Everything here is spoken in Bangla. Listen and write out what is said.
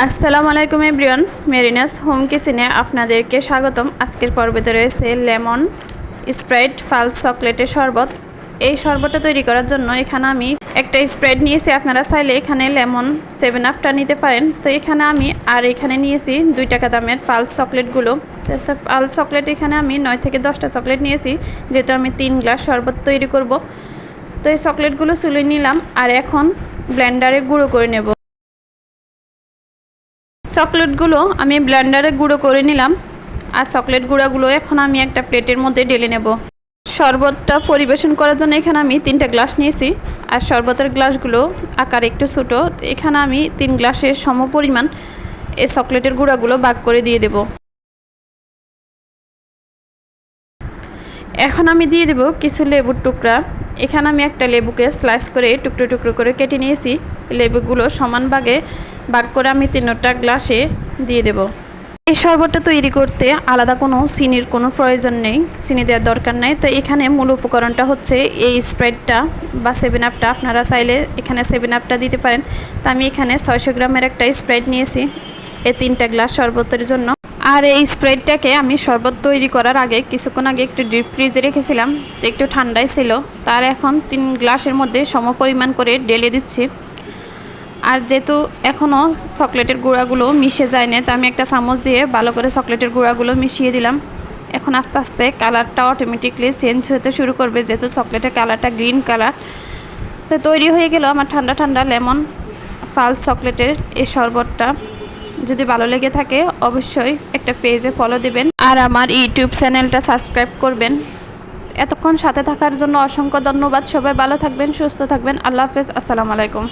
আসসালামু আলাইকুম এভরিওয়ান, মেরিনাস হোম কিচেনে আপনাদেরকে স্বাগতম। আজকের পর্বেতে রয়েছে লেমন স্প্রাইট ফালস চকলেটের শরবত। এই শরবতটা তৈরি করার জন্য এখানে আমি একটা স্প্রাইট নিয়েছি। আপনারা চাইলে এখানে লেমন সেভেন আপটা নিতে পারেন। তো এখানে আমি আর এখানে নিয়েছি দুই টাকা দামের পালস চকলেটগুলো। পালস চকলেট এখানে আমি নয় থেকে দশটা চকলেট নিয়েছি। যেহেতু আমি তিন গ্লাস শরবত তৈরি করব। তো এই চকলেটগুলো চুলে নিলাম আর এখন ব্লেন্ডারে গুঁড়ো করে নেব। চকলেটগুলো আমি ব্লেন্ডারে গুঁড়ো করে নিলাম আর চকলেট গুঁড়াগুলো এখন আমি একটা প্লেটের মধ্যে ঢেলে নেব। শরবতটা পরিবেশন করার জন্য এখানে আমি তিনটা গ্লাস নিয়েছি আর শরবতের গ্লাসগুলো আকার একটু ছোটো, এখানে আমি তিন গ্লাসের সম পরিমাণ এই চকলেটের গুঁড়াগুলো ভাগ করে দিয়ে দেব। এখন আমি দিয়ে দেব কিছু লেবুর টুকরা। এখানে আমি একটা লেবুকে স্লাইস করে টুকরো টুকরো করে কেটে নিয়েছি। লেবুগুলো সমান ভাগে ভাগ করে আমি তিনটা গ্লাসে দিয়ে দেব। এই শরবতটা তৈরি করতে আলাদা কোনো চিনির কোনো প্রয়োজন নেই, চিনি দেওয়ার দরকার নেই। তো এখানে মূল উপকরণটা হচ্ছে এই স্প্রাইটটা বা সেভেন আপটা আপনারা চাইলে এখানে সেভেন আপটা দিতে পারেন। তো আমি এখানে ছয়শো গ্রামের একটা স্প্রাইট নিয়েছি এই তিনটা গ্লাস শরবতের জন্য। আর এই স্প্রাইটটাকে আমি শরবত তৈরি করার আগে, কিছুক্ষণ আগে একটু ডিপ ফ্রিজে রেখেছিলাম। একটু ঠান্ডাই ছিল। তার এখন তিন গ্লাসের মধ্যে সম পরিমাণ করে ঢেলে দিচ্ছি। আর যেহেতু এখনও চকলেটের গুঁড়াগুলো মিশে যায় না তো আমি একটা চামচ দিয়ে ভালো করে চকলেটের গুঁড়াগুলো মিশিয়ে দিলাম। এখন আস্তে আস্তে কালারটা অটোমেটিকলি চেঞ্জ হতে শুরু করবে, যেহেতু চকলেটের কালারটা গ্রিন কালার তো তৈরি হয়ে গেল আমার ঠান্ডা ঠান্ডা লেমন ফালস চকলেটের এই শরবতটা। যদি ভালো লেগে থাকে অবশ্যই একটা পেজে ফলো দেবেন। আর আমার ইউটিউব চ্যানেলটা সাবস্ক্রাইব করবেন। এতক্ষণ সাথে থাকার জন্য অসংখ্য ধন্যবাদ। সবাই ভালো থাকবেন, সুস্থ থাকবেন। আল্লাহ হাফেজ। আসসালামু আলাইকুম।